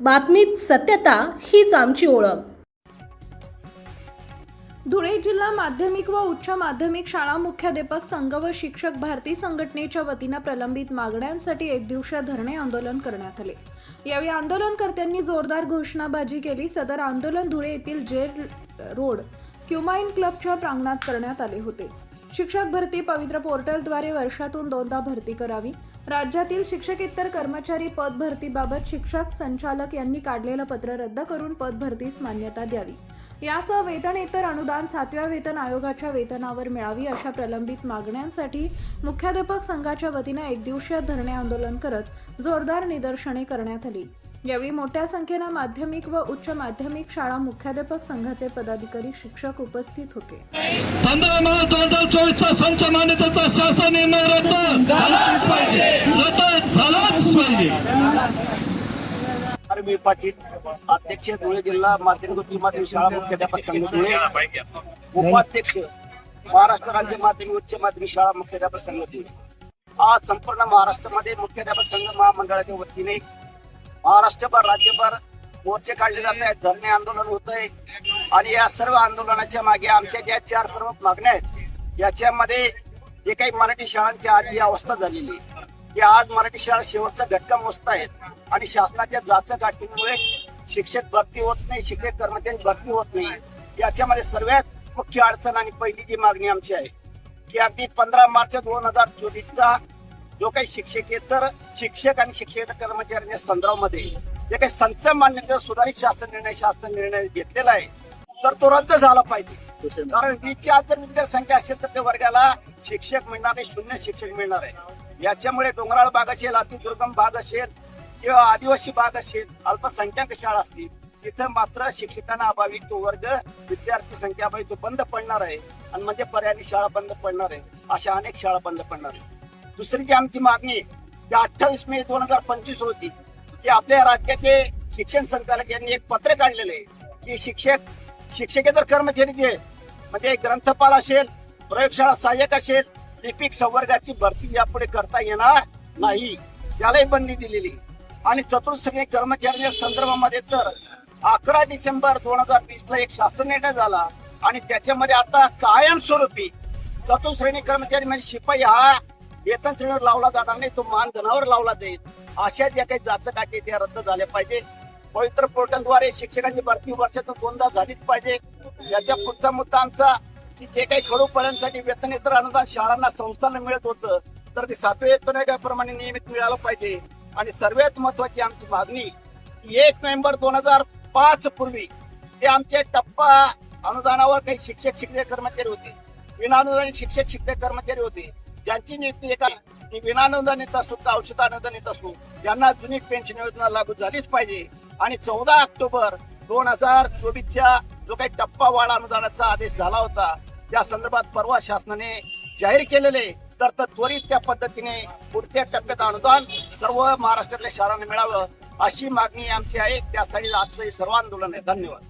बातमीत सत्यता हीच आमची ओळख. धुळे जिल्हा माध्यमिक व उच्च माध्यमिक शाळा मुख्याध्यापक संघ व शिक्षक भारती संघटनेच्या वतीनं प्रलंबित मागण्यांसाठी एक दिवसीय धरणे आंदोलन करण्यात आले. यावेळी आंदोलनकर्त्यांनी जोरदार घोषणाबाजी केली. सदर आंदोलन धुळे येथील जेल रोड क्युमाइन क्लबच्या प्रांगणात करण्यात आले होते. शिक्षक भरती पवित्र पोर्टलद्वारे वर्षातून दोनदा भरती करावी. राज्यातील शिक्षकेतर कर्मचारी पद भरतीबाबत शिक्षक संचालक यांनी काढलेलं पत्र रद्द करून पद भरतीस मान्यता द्यावी. यासह वेतनेतर अनुदान सातव्या वेतन आयोगाच्या वेतनावर मिळावी अशा प्रलंबित मागण्यांसाठी मुख्याध्यापक संघाच्या वतीनं एकदिवशीय धरणे आंदोलन करत जोरदार निदर्शने करण्यात आली. यावेळी मोठ्या संख्येनं माध्यमिक व उच्च माध्यमिक शाळा मुख्याध्यापक संघाचे पदाधिकारी शिक्षक उपस्थित होते. पंधरा मार्च दोन हजार चोवीसचा संच मान्यतेचा शासन पाटील अध्यक्ष धुळे जिल्हा माध्यमिक उच्च माध्यमिक शाळा मुख्याध्यापक संघ धुळे. उपाध्यक्ष महाराष्ट्र राज्य माध्यमिक उच्च माध्यमिक शाळा मुख्याध्यापक संघ धुळे. आज संपूर्ण महाराष्ट्रामध्ये मुख्याध्यापक संघ महामंडळाच्या वतीने महाराष्ट्रभर राज्यभर मोर्चे काढले जात आहेत. धरणे आंदोलन होत आहे आणि या सर्व आंदोलनाच्या मागे आमच्या ज्या चार प्रमुख मागण्या आहेत याच्यामध्ये जे काही मराठी शाळांची आज ही अवस्था झालेली आहे. की आज मराठी शाळा शेवटचा घटका मोजत आहेत. आणि शासनाच्या जाच गाठीमुळे शिक्षक भरती होत नाही शिक्षक कर्मचारी भरती होत नाही. याच्यामध्ये सर्वात मुख्य अडचण आणि पहिली जी मागणी आमची आहे की अगदी पंधरा मार्च दोन हजार चोवीसचा जो काही शिक्षकेतर शिक्षक आणि शिक्षक कर्मचाऱ्यांच्या संदर्भामध्ये जे काही संच मान्यता सुधारित शासन निर्णय शासन निर्णय घेतलेला आहे तर तो रद्द झाला पाहिजे. कारण वीसच्या जर विद्यासंख्या असेल तर त्या वर्गाला शिक्षक मिळणार नाही शून्य शिक्षक मिळणार आहे. याच्यामुळे डोंगराळ भाग असेल अतिदुर्गम भाग असेल किंवा आदिवासी भाग असेल अल्पसंख्याक शाळा असतील तिथं मात्र शिक्षकांना अभावी तो वर्ग विद्यार्थी संख्या अभावी तो बंद पडणार आहे. आणि म्हणजे पर्यायी शाळा बंद पडणार आहे अशा अनेक शाळा बंद पडणार आहे दुसरी जी आमची मागणी जी अठ्ठावीस मे दोन हजार पंचवीस होती की आपल्या राज्याचे शिक्षण संचालक यांनी एक पत्र काढलेले की शिक्षक शिक्षकेतर कर्मचारी जे म्हणजे ग्रंथपाल असेल प्रयोगशाळा सहाय्यक असेल लिपिक संवर्गाची भरती यापुढे करता येणार नाही त्यालाही बंदी दिलेली आणि चतुर्श्रेणी कर्मचाऱ्यांच्या संदर्भामध्ये तर अकरा डिसेंबर दोन हजार वीस ला एक शासन निर्णय झाला आणि त्याच्यामध्ये आता कायमस्वरूपी चतुर्श्रेणी कर्मचारी म्हणजे शिपाई हा वेतन श्रेणीवर लावला जाणार नाही तो मान जनावर लावला जाईल. अशा ज्या काही जाचकाठी त्या रद्द झाल्या पाहिजे. पवित्र पोर्टलद्वारे शिक्षकांची भरती वर्षातून दोनदा झालीच पाहिजे. याच्या पुढचा मुद्दा आमचा की जे काही खडूपर्यंतसाठी वेतनेतर अनुदान शाळांना संस्थांना मिळत होतं तर ते सातव्या वेतन आयोगाप्रमाणे नियमित मिळालं पाहिजे. आणि सर्वात महत्वाची आमची मागणी एक नोव्हेंबर दोन हजार पाच पूर्वी ते आमचे टप्पा अनुदानावर काही शिक्षक शिक्षक कर्मचारी होते. विनानुदानित शिक्षक शिक्षक कर्मचारी होते. ज्यांची नियुक्ती एका ती विनानुदानित असतो का औषध अनुदानित असो यांना जुनी पेन्शन योजना लागू झालीच पाहिजे. आणि चौदा ऑक्टोबर दोन हजार चोवीसच्या जो काही टप्पा वाढ अनुदानाचा आदेश झाला होता त्या संदर्भात परवा शासनाने जाहीर केलेले तर त्वरित त्या पद्धतीने पुढच्या टप्प्यात अनुदान सर्व महाराष्ट्रातल्या शहरांना मिळावं अशी मागणी आमची आहे. त्यासाठी आजचं हे सर्व आंदोलन आहे. धन्यवाद.